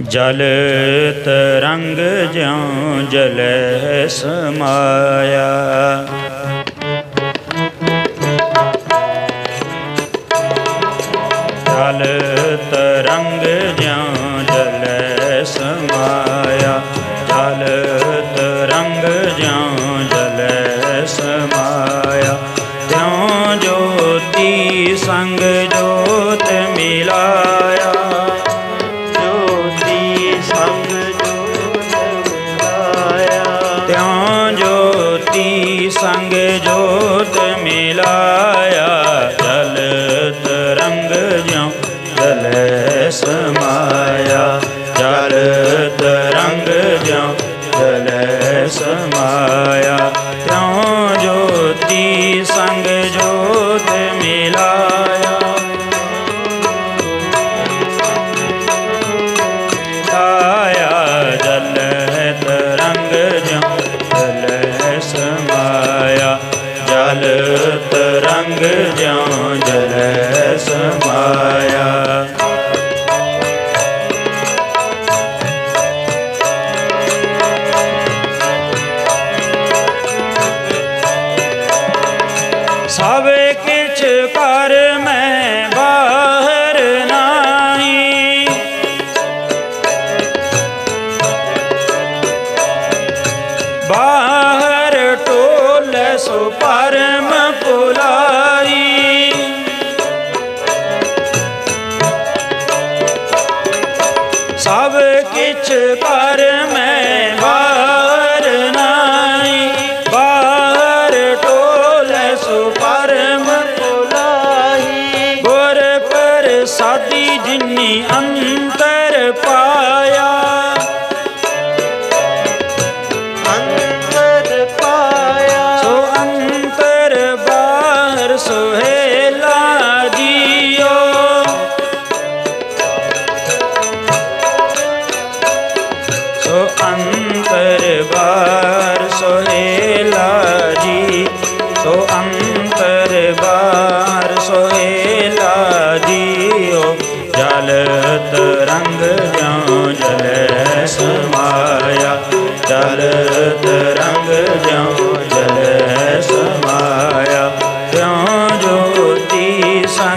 ਜਲ ਤਰੰਗ ਜਿਉ ਜਲੈ ਸਮਾਇਆ। ਜਲ ਜਿਉ ਜਲ ਸਮਾਇਆ ਤਿਉ ਜੋਤੀ ਸੰਗ ਜੋਤ ਮਿਲਾਇਆ ਆਇਆ ਜਲ ਤਰੰਗ ਜਿਉ ਜਲ ਸਮਾਇਆ ਜਲ ਤਰੰਗ ਜਿਉ ਵਿੱਚ ਕਰ ਮੈਂ ਬਾਹਰ ਨਹੀਂ। ਬਾਹਰ ਟੋਲੇ ਸੋ ਪਰਮ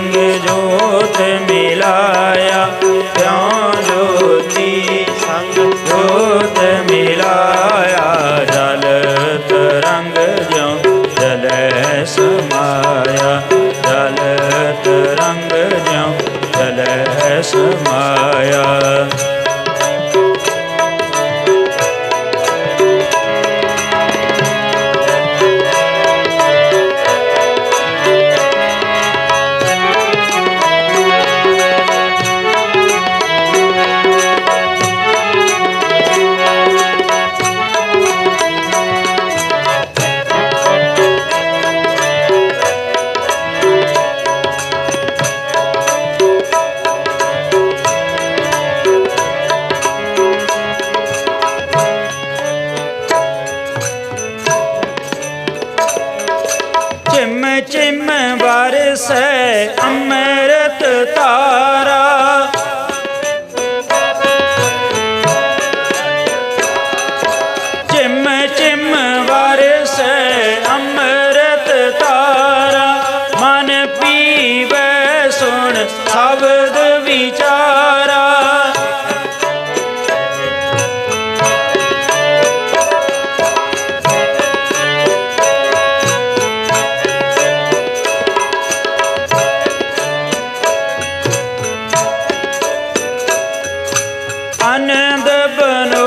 ਸੰਗ ਜੋਤ ਮਿਲਾਇਆ ਤਿਉ ਜੋਤੀ ਸੰਗ ਜੋਤ ਮਿਲਾਇਆ ਜਲ ਤਰੰਗ ਜਿਉ ਜਲੈ ਸਮਾਇਆ ਜਲ ਤਰੰਗ ਜਿਉ ਜਲੈ ਸਮਾਇਆ। heaven.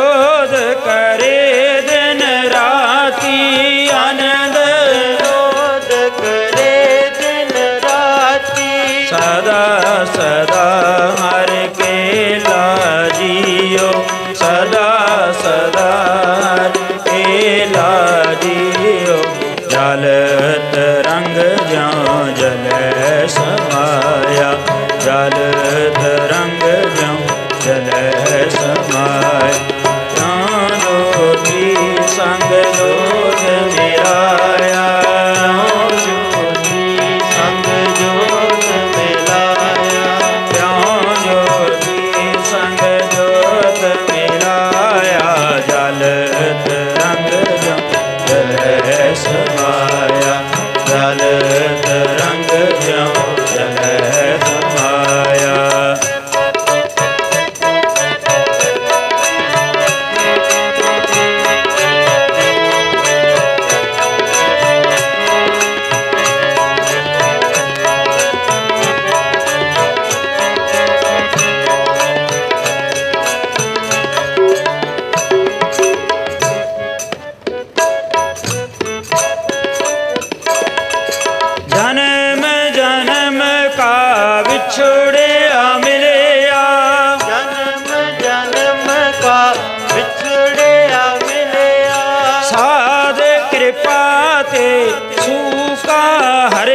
हरे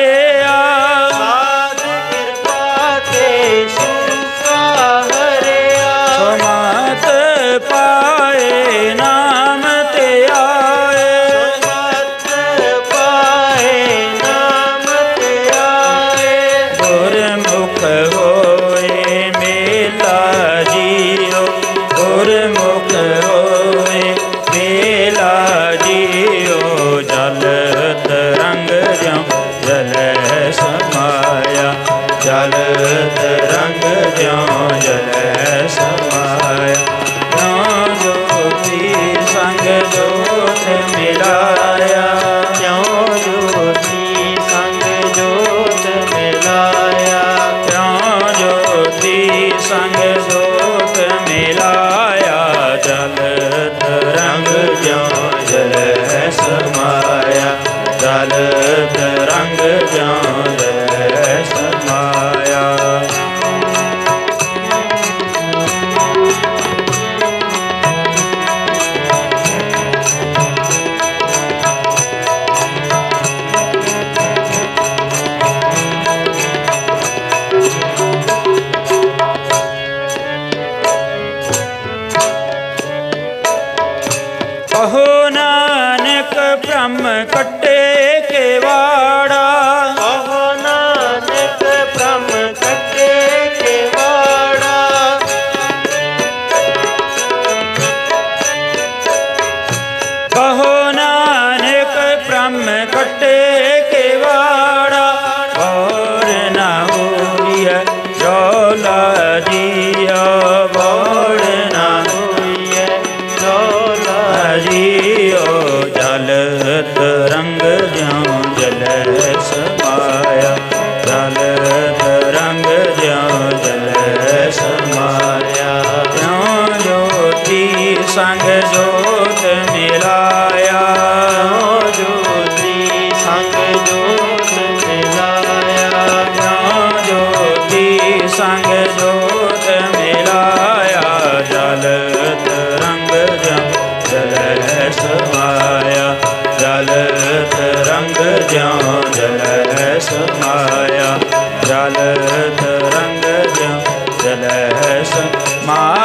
ਚਲਤ ਰੰਗ ਜਿਉ ਜੈ ਸਮਾ मैं कट ਸੰਗ ਜੋਤ ਮਿਲਾਇਆ। ਜੋਤੀ ਸੰਗ ਜੋਤ ਮਿਲਾਇਆ। ਤਿਉ ਜੋਤੀ ਸੰਗ ਜੋਤ ਮਿਲਾਇਆ। ਜਲ ਤਰੰਗ ਜਮ ਜਲ ਸਮਾਇਆ ਜਲ ਤਰੰਗ ਜਿਉ ਜਲ ਸਮਾਇਆ ਜਲ ਤਰੰਗ ਜਿਉ ਜਲ ਹੈ ਸਮਾਇਆ